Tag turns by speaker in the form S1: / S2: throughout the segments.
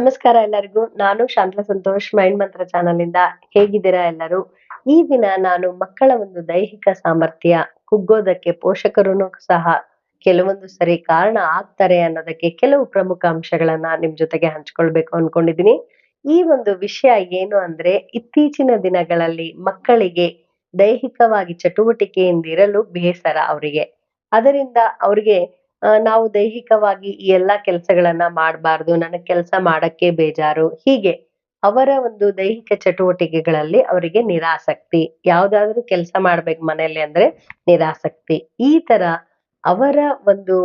S1: ನಮಸ್ಕಾರ ಎಲ್ಲರಿಗೂ. ನಾನು ಶಾಂತ ಸಂತೋಷ್ ಮೈಂಡ್ ಮಂತ್ರ ಚಾನಲ್ ಇಂದ ಹೇಗಿದ್ದೀರಾ ಎಲ್ಲರೂ? ಈ ದಿನ ನಾನು ಮಕ್ಕಳ ಒಂದು ದೈಹಿಕ ಸಾಮರ್ಥ್ಯ, ಕುಗ್ಗೋದಕ್ಕೆ ಪೋಷಕರು ಸಹ ಕೆಲವೊಂದು ಸರಿ ಕಾರಣ ಆಗ್ತಾರೆ ಅನ್ನೋದಕ್ಕೆ ಕೆಲವು ಪ್ರಮುಖ ಅಂಶಗಳನ್ನ ನಿಮ್ ಜೊತೆಗೆ ಹಂಚ್ಕೊಳ್ಬೇಕು ಅನ್ಕೊಂಡಿದೀನಿ. ಈ ಒಂದು ವಿಷಯ ಏನು ಅಂದ್ರೆ, ಇತ್ತೀಚಿನ ದಿನಗಳಲ್ಲಿ ಮಕ್ಕಳಿಗೆ ದೈಹಿಕವಾಗಿ ಚಟುವಟಿಕೆಯಿಂದ ಇರಲು ಬೇಸರ ಅವರಿಗೆ. ಅದರಿಂದ ಅವ್ರಿಗೆ ನಾವು ದೈಹಿಕವಾಗಿ ಈ ಎಲ್ಲಾ ಕೆಲಸಗಳನ್ನ ಮಾಡಬಾರ್ದು, ನನಗೆ ಕೆಲಸ ಮಾಡಕ್ಕೆ ಬೇಜಾರು. ಹೀಗೆ ಅವರ ಒಂದು ದೈಹಿಕ ಚಟುವಟಿಕೆಗಳಲ್ಲಿ ಅವರಿಗೆ ನಿರಾಸಕ್ತಿ. ಯಾವ್ದಾದ್ರು ಕೆಲಸ ಮಾಡ್ಬೇಕು ಮನೆಯಲ್ಲಿ ಅಂದ್ರೆ ನಿರಾಸಕ್ತಿ. ಈ ತರ ಅವರ ಒಂದು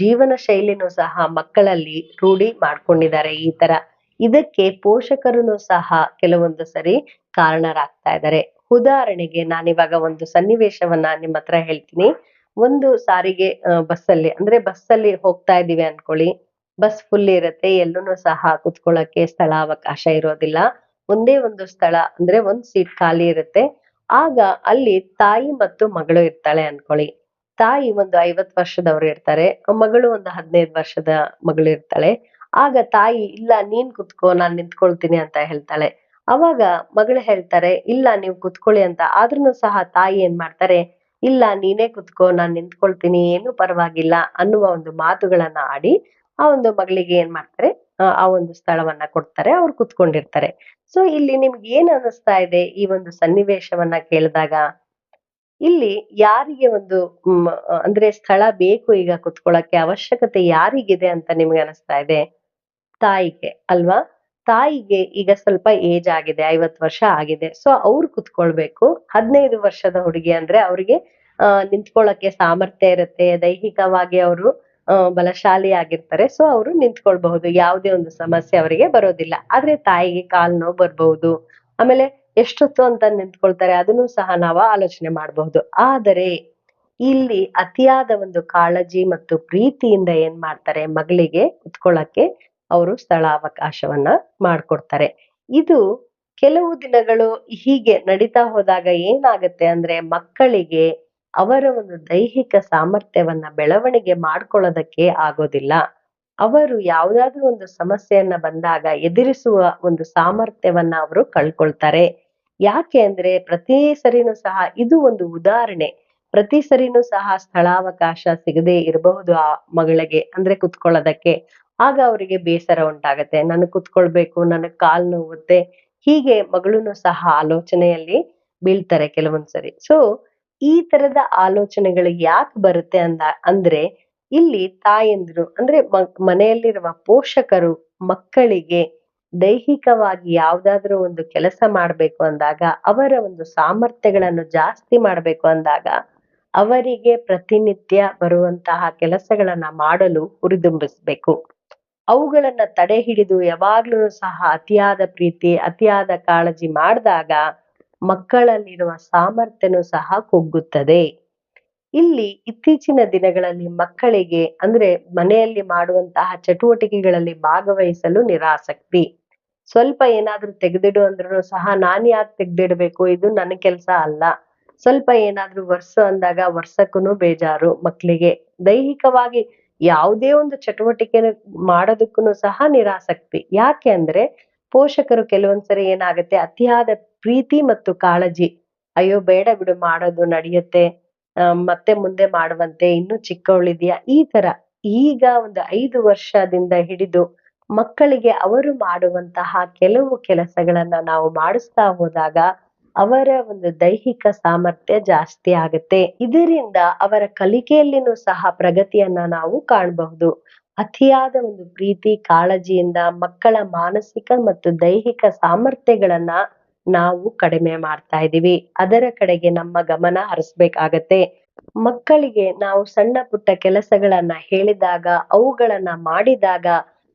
S1: ಜೀವನ ಶೈಲಿನೂ ಸಹ ಮಕ್ಕಳಲ್ಲಿ ರೂಢಿ ಮಾಡ್ಕೊಂಡಿದ್ದಾರೆ ಈ ತರ. ಇದಕ್ಕೆ ಪೋಷಕರು ಸಹ ಕೆಲವೊಂದು ಸರಿ ಕಾರಣರಾಗ್ತಾ ಇದ್ದಾರೆ. ಉದಾಹರಣೆಗೆ ನಾನಿವಾಗ ಒಂದು ಸನ್ನಿವೇಶವನ್ನ ನಿಮ್ಮ ಹತ್ರ ಹೇಳ್ತೀನಿ. ಒಂದು ಸಾರಿಗೆ ಬಸ್ಸಲ್ಲಿ, ಅಂದ್ರೆ ಬಸ್ಸಲ್ಲಿ ಹೋಗ್ತಾ ಇದೀವಿ ಅನ್ಕೊಳ್ಳಿ. ಬಸ್ ಫುಲ್ ಇರುತ್ತೆ, ಎಲ್ಲೂನು ಸಹ ಕುತ್ಕೊಳ್ಳಕ್ಕೆ ಸ್ಥಳಾವಕಾಶ ಇರೋದಿಲ್ಲ. ಒಂದೇ ಒಂದು ಸ್ಥಳ, ಅಂದ್ರೆ ಒಂದ್ ಸೀಟ್ ಖಾಲಿ ಇರುತ್ತೆ. ಆಗ ಅಲ್ಲಿ ತಾಯಿ ಮತ್ತು ಮಗಳು ಇರ್ತಾಳೆ ಅನ್ಕೊಳ್ಳಿ. ತಾಯಿ ಒಂದು ಐವತ್ ವರ್ಷದವ್ರು ಇರ್ತಾರೆ ಮಗಳು ಒಂದು ಹದಿನೈದು ವರ್ಷದ ಮಗಳು ಇರ್ತಾಳೆ. ಆಗ ತಾಯಿ, ಇಲ್ಲ, ನೀನ್ ಕುತ್ಕೋ, ನಾನ್ ನಿಂತ್ಕೊಳ್ತೀನಿ ಅಂತ ಹೇಳ್ತಾಳೆ. ಅವಾಗ ಮಗಳು ಹೇಳ್ತಾರೆ, ಇಲ್ಲ, ನೀವು ಕುತ್ಕೊಳ್ಳಿ ಅಂತ. ಆದ್ರೂ ಸಹ ತಾಯಿ ಏನ್ ಮಾಡ್ತಾರೆ ಇಲ್ಲ, ನೀನೇ ಕುತ್ಕೋ, ನಾನ್ ನಿಂತ್ಕೊಳ್ತೀನಿ, ಏನು ಪರವಾಗಿಲ್ಲ ಅನ್ನುವ ಒಂದು ಮಾತುಗಳನ್ನ ಆಡಿ ಆ ಒಂದು ಮಗಳಿಗೆ ಏನ್ ಮಾಡ್ತಾರೆ? ಆ ಒಂದು ಸ್ಥಳವನ್ನ ಕೊಡ್ತಾರೆ, ಅವ್ರು ಕುತ್ಕೊಂಡಿರ್ತಾರೆ. ಸೊ ಇಲ್ಲಿ ನಿಮ್ಗೆ ಏನ್ ಅನಿಸ್ತಾ ಇದೆ ಈ ಒಂದು ಸನ್ನಿವೇಶವನ್ನ ಕೇಳಿದಾಗ? ಇಲ್ಲಿ ಯಾರಿಗೆ ಒಂದು ಅಂದ್ರೆ ಸ್ಥಳ ಬೇಕು ಈಗ ಕುತ್ಕೊಳ್ಳಕ್ಕೆ ಅವಶ್ಯಕತೆ ಯಾರಿಗಿದೆ ಅಂತ ನಿಮ್ಗೆ ಅನಿಸ್ತಾ ಇದೆ? ತಾಯಿಗೆ, ಅಲ್ವಾ? ತಾಯಿಗೆ ಈಗ ಸ್ವಲ್ಪ ಏಜ್ ಆಗಿದೆ ಐವತ್ ವರ್ಷ ಆಗಿದೆ. ಸೊ ಅವ್ರು ಕುತ್ಕೊಳ್ಬೇಕು. ಹದಿನೈದು ವರ್ಷದ ಹುಡುಗಿ ಅಂದ್ರೆ ಅವ್ರಿಗೆ ಅಹ್ ನಿಂತ್ಕೊಳ್ಳಕ್ಕೆ ಸಾಮರ್ಥ್ಯ ಇರುತ್ತೆ. ದೈಹಿಕವಾಗಿ ಅವರು ಬಲಶಾಲಿ ಆಗಿರ್ತಾರೆ. ಸೊ ಅವರು ನಿಂತ್ಕೊಳ್ಬಹುದು. ಯಾವುದೇ ಒಂದು ಸಮಸ್ಯೆ ಅವರಿಗೆ ಬರೋದಿಲ್ಲ. ಆದ್ರೆ ತಾಯಿಗೆ ಕಾಲ್ ನೋವು ಬರ್ಬಹುದು. ಆಮೇಲೆ ಎಷ್ಟೊತ್ತು ಅಂತ ನಿಂತ್ಕೊಳ್ತಾರೆ, ಅದನ್ನು ಸಹ ನಾವು ಆಲೋಚನೆ ಮಾಡಬಹುದು. ಆದರೆ, ಇಲ್ಲಿ ಅತಿಯಾದ ಒಂದು ಕಾಳಜಿ ಮತ್ತು ಪ್ರೀತಿಯಿಂದ ಏನ್ ಮಾಡ್ತಾರೆ ಮಗಳಿಗೆ ಕುತ್ಕೊಳ್ಳಕ್ಕೆ ಅವರು ಸ್ಥಳಾವಕಾಶವನ್ನ ಮಾಡ್ಕೊಡ್ತಾರೆ. ಇದು ಕೆಲವು ದಿನಗಳು ಹೀಗೆ ನಡೀತಾ ಹೋದಾಗ ಏನಾಗುತ್ತೆ ಅಂದ್ರೆ ಮಕ್ಕಳಿಗೆ ಅವರ ಒಂದು ದೈಹಿಕ ಸಾಮರ್ಥ್ಯವನ್ನ ಬೆಳವಣಿಗೆ ಮಾಡ್ಕೊಳ್ಳೋದಕ್ಕೆ ಆಗೋದಿಲ್ಲ. ಅವರು ಯಾವ್ದಾದ್ರು ಒಂದು ಸಮಸ್ಯೆಯನ್ನ ಬಂದಾಗ ಎದುರಿಸುವ ಒಂದು ಸಾಮರ್ಥ್ಯವನ್ನ ಅವರು ಕಳ್ಕೊಳ್ತಾರೆ. ಯಾಕೆ ಅಂದ್ರೆ ಪ್ರತಿ ಸರಿನೂ ಸಹ ಇದು ಒಂದು ಉದಾಹರಣೆ. ಪ್ರತಿ ಸರಿನೂ ಸಹ ಸ್ಥಳಾವಕಾಶ ಸಿಗದೆ ಇರಬಹುದು ಆ ಮಗಳಿಗೆ ಅಂದ್ರೆ ಕುತ್ಕೊಳ್ಳೋದಕ್ಕೆ. ಆಗ ಅವರಿಗೆ ಬೇಸರ ಉಂಟಾಗತ್ತೆ. ನನಗ್ ಕುತ್ಕೊಳ್ಬೇಕು, ನನಗ್ ಕಾಲ್ ನೋವುತ್ತೆ. ಹೀಗೆ ಮಗಳೂ ಸಹ ಆಲೋಚನೆಯಲ್ಲಿ ಬೀಳ್ತಾರೆ ಕೆಲವೊಂದ್ಸರಿ ಸೊ ಈ ತರದ ಆಲೋಚನೆಗಳು ಯಾಕೆ ಬರುತ್ತೆ ಅಂದ, ಅಂದ್ರೆ ಇಲ್ಲಿ ತಾಯಂದಿರು, ಅಂದ್ರೆ ಮನೆಯಲ್ಲಿರುವ ಪೋಷಕರು ಮಕ್ಕಳಿಗೆ ದೈಹಿಕವಾಗಿ ಯಾವ್ದಾದ್ರು ಒಂದು ಕೆಲಸ ಮಾಡ್ಬೇಕು ಅಂದಾಗ, ಅವರ ಒಂದು ಸಾಮರ್ಥ್ಯಗಳನ್ನು ಜಾಸ್ತಿ ಮಾಡ್ಬೇಕು ಅಂದಾಗ, ಅವರಿಗೆ ಪ್ರತಿನಿತ್ಯ ಬರುವಂತಹ ಕೆಲಸಗಳನ್ನ ಮಾಡಲು ಹುರಿದುಂಬಿಸ್ಬೇಕು. ಅವುಗಳನ್ನ ತಡೆ ಹಿಡಿದು ಯಾವಾಗ್ಲೂ ಸಹ ಅತಿಯಾದ ಪ್ರೀತಿ, ಅತಿಯಾದ ಕಾಳಜಿ ಮಾಡಿದಾಗ ಮಕ್ಕಳಲ್ಲಿರುವ ಸಾಮರ್ಥ್ಯನೂ ಸಹ ಕುಗ್ಗುತ್ತದೆ. ಇಲ್ಲಿ ಇತ್ತೀಚಿನ ದಿನಗಳಲ್ಲಿ ಮಕ್ಕಳಿಗೆ ಅಂದ್ರೆ ಮನೆಯಲ್ಲಿ ಮಾಡುವಂತಹ ಚಟುವಟಿಕೆಗಳಲ್ಲಿ ಭಾಗವಹಿಸಲು ನಿರಾಸಕ್ತಿ. ಸ್ವಲ್ಪ ಏನಾದ್ರೂ ತೆಗೆದಿಡು ಅಂದ್ರೂ ಸಹ ನಾನ್ ಯಾಕೆ ತೆಗೆದಿಡಬೇಕು? ಇದು ನನ್ನ ಕೆಲಸ ಅಲ್ಲ. ಸ್ವಲ್ಪ ಏನಾದ್ರೂ ವರ್ಸು ಅಂದಾಗ ವರ್ಷಕ್ಕೂನು ಬೇಜಾರು ಮಕ್ಕಳಿಗೆ. ದೈಹಿಕವಾಗಿ ಯಾವುದೇ ಒಂದು ಚಟುವಟಿಕೆ ಮಾಡೋದಕ್ಕೂ ಸಹ ನಿರಾಸಕ್ತಿ. ಯಾಕೆ ಅಂದ್ರೆ ಪೋಷಕರು ಕೆಲವೊಂದ್ಸರಿ ಏನಾಗುತ್ತೆ, ಅತಿಯಾದ ಪ್ರೀತಿ ಮತ್ತು ಕಾಳಜಿ. ಅಯ್ಯೋ, ಬೇಡ ಬಿಡು, ಮಾಡೋದು ನಡೆಯುತ್ತೆ ಮತ್ತೆ ಮುಂದೆ ಮಾಡುವಂತೆ, ಇನ್ನು ಚಿಕ್ಕವಳಿದೆಯಾ? ಈ ತರ ಈಗ ಒಂದು ಐದು ವರ್ಷದಿಂದ ಹಿಡಿದು ಮಕ್ಕಳಿಗೆ ಅವರು ಮಾಡುವಂತಹ ಕೆಲವು ಕೆಲಸಗಳನ್ನ ನಾವು ಮಾಡಿಸ್ತಾ ಹೋದಾಗ ಅವರ ಒಂದು ದೈಹಿಕ ಸಾಮರ್ಥ್ಯ ಜಾಸ್ತಿ ಆಗುತ್ತೆ. ಇದರಿಂದ ಅವರ ಕಲಿಕೆಯಲ್ಲಿನೂ ಸಹ ಪ್ರಗತಿಯನ್ನ ನಾವು ಕಾಣಬಹುದು. ಅತಿಯಾದ ಒಂದು ಪ್ರೀತಿ, ಕಾಳಜಿಯಿಂದ ಮಕ್ಕಳ ಮಾನಸಿಕ ಮತ್ತು ದೈಹಿಕ ಸಾಮರ್ಥ್ಯಗಳನ್ನ ನಾವು ಕಡಿಮೆ ಮಾಡ್ತಾ ಇದೀವಿ. ಅದರ ಕಡೆಗೆ ನಮ್ಮ ಗಮನ ಹರಿಸ್ಬೇಕಾಗತ್ತೆ. ಮಕ್ಕಳಿಗೆ ನಾವು ಸಣ್ಣ ಪುಟ್ಟ ಕೆಲಸಗಳನ್ನ ಹೇಳಿದಾಗ, ಅವುಗಳನ್ನ ಮಾಡಿದಾಗ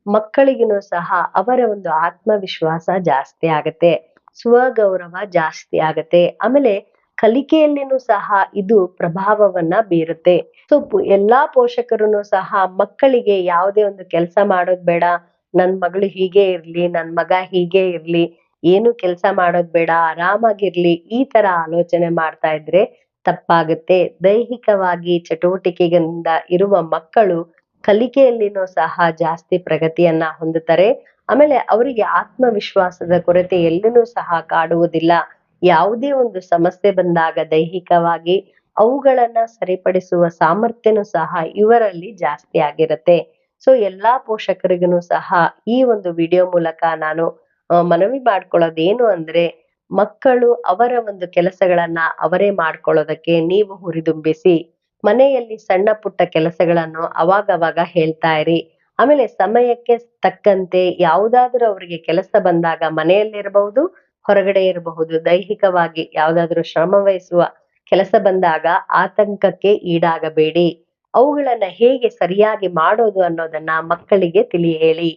S1: ಮಕ್ಕಳಿಗೂ ಸಹ ಅವರ ಒಂದು ಆತ್ಮವಿಶ್ವಾಸ ಜಾಸ್ತಿ ಆಗತ್ತೆ. ಸ್ವಗೌರವ ಜಾಸ್ತಿ ಆಗತ್ತೆ. ಆಮೇಲೆ ಕಲಿಕೆಯಲ್ಲಿನೂ ಸಹ ಇದು ಪ್ರಭಾವವನ್ನ ಬೀರುತ್ತೆ. ಸೊ ಎಲ್ಲಾ ಪೋಷಕರು ಸಹ ಮಕ್ಕಳಿಗೆ ಯಾವುದೇ ಒಂದು ಕೆಲಸ ಮಾಡೋದ್ ಬೇಡ. ನನ್ ಮಗಳು ಹೀಗೆ ಇರ್ಲಿ, ನನ್ ಮಗ ಹೀಗೆ ಇರ್ಲಿ, ಏನು ಕೆಲಸ ಮಾಡೋದ್ ಬೇಡ, ಆರಾಮಾಗಿರ್ಲಿ, ಈ ತರ ಆಲೋಚನೆ ಮಾಡ್ತಾ ಇದ್ರೆ ತಪ್ಪಾಗುತ್ತೆ. ದೈಹಿಕವಾಗಿ ಚಟುವಟಿಕೆಗಳಿಂದ ಇರುವ ಮಕ್ಕಳು ಕಲಿಕೆಯಲ್ಲಿನೂ ಸಹ ಜಾಸ್ತಿ ಪ್ರಗತಿಯನ್ನ ಹೊಂದುತ್ತಾರೆ. ಆಮೇಲೆ ಅವರಿಗೆ ಆತ್ಮವಿಶ್ವಾಸದ ಕೊರತೆ ಎಲ್ಲಿನೂ ಸಹ ಕಾಡುವುದಿಲ್ಲ. ಯಾವುದೇ ಒಂದು ಸಮಸ್ಯೆ ಬಂದಾಗ ದೈಹಿಕವಾಗಿ ಅವುಗಳನ್ನ ಸರಿಪಡಿಸುವ ಸಾಮರ್ಥ್ಯನೂ ಸಹ ಇವರಲ್ಲಿ ಜಾಸ್ತಿ ಆಗಿರುತ್ತೆ. ಸೊ ಎಲ್ಲಾ ಪೋಷಕರಿಗೂ ಸಹ ಈ ಒಂದು ವಿಡಿಯೋ ಮೂಲಕ ನಾನು ಮನವಿ ಮಾಡ್ಕೊಳ್ಳೋದೇನು ಅಂದ್ರೆ, ಮಕ್ಕಳು ಅವರ ಒಂದು ಕೆಲಸಗಳನ್ನ ಅವರೇ ಮಾಡ್ಕೊಳ್ಳೋದಕ್ಕೆ ನೀವು ಹುರಿದುಂಬಿಸಿ, ಮನೆಯಲ್ಲಿ ಸಣ್ಣ ಪುಟ್ಟ ಕೆಲಸಗಳನ್ನು ಅವಾಗವಾಗ ಹೇಳ್ತಾ ಇರಿ. ಆಮೇಲೆ ಸಮಯಕ್ಕೆ ತಕ್ಕಂತೆ ಯಾವುದಾದ್ರೂ ಅವರಿಗೆ ಕೆಲಸ ಬಂದಾಗ ಮನೆಯಲ್ಲಿರಬಹುದು ಹೊರಗಡೆ ಇರಬಹುದು. ದೈಹಿಕವಾಗಿ ಯಾವುದಾದ್ರೂ ಶ್ರಮ ವಹಿಸುವ ಕೆಲಸ ಬಂದಾಗ ಆತಂಕಕ್ಕೆ ಈಡಾಗಬೇಡಿ. ಅವುಗಳನ್ನ ಹೇಗೆ ಸರಿಯಾಗಿ ಮಾಡೋದು ಅನ್ನೋದನ್ನ ಮಕ್ಕಳಿಗೆ ತಿಳಿ ಹೇಳಿ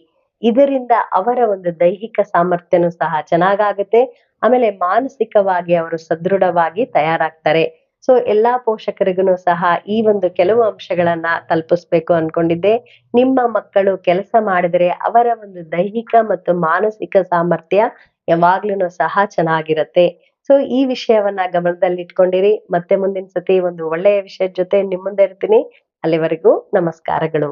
S1: ಇದರಿಂದ ಅವರ ಒಂದು ದೈಹಿಕ ಸಾಮರ್ಥ್ಯನೂ ಸಹ ಚೆನ್ನಾಗಾಗುತ್ತೆ. ಆಮೇಲೆ ಮಾನಸಿಕವಾಗಿ ಅವರು ಸದೃಢವಾಗಿ ತಯಾರಾಗ್ತಾರೆ. ಸೊ ಎಲ್ಲಾ ಪೋಷಕರಿಗೂ ಸಹ ಈ ಒಂದು ಕೆಲವು ಅಂಶಗಳನ್ನ ತಲುಪಿಸ್ಬೇಕು ಅನ್ಕೊಂಡಿದ್ದೆ. ನಿಮ್ಮ ಮಕ್ಕಳು ಕೆಲಸ ಮಾಡಿದರೆ ಅವರ ಒಂದು ದೈಹಿಕ ಮತ್ತು ಮಾನಸಿಕ ಸಾಮರ್ಥ್ಯ ಯಾವಾಗ್ಲೂ ಸಹ ಚೆನ್ನಾಗಿರತ್ತೆ. ಸೊ ಈ ವಿಷಯವನ್ನ ಗಮನದಲ್ಲಿ ಇಟ್ಕೊಂಡಿರಿ ಮತ್ತೆ ಮುಂದಿನ ಸತಿ ಒಂದು ಒಳ್ಳೆಯ ವಿಷಯದ ಜೊತೆ ನಿಮ್ಮ ಮುಂದೆ ಇರ್ತೀನಿ. ಅಲ್ಲಿವರೆಗೂ ನಮಸ್ಕಾರಗಳು.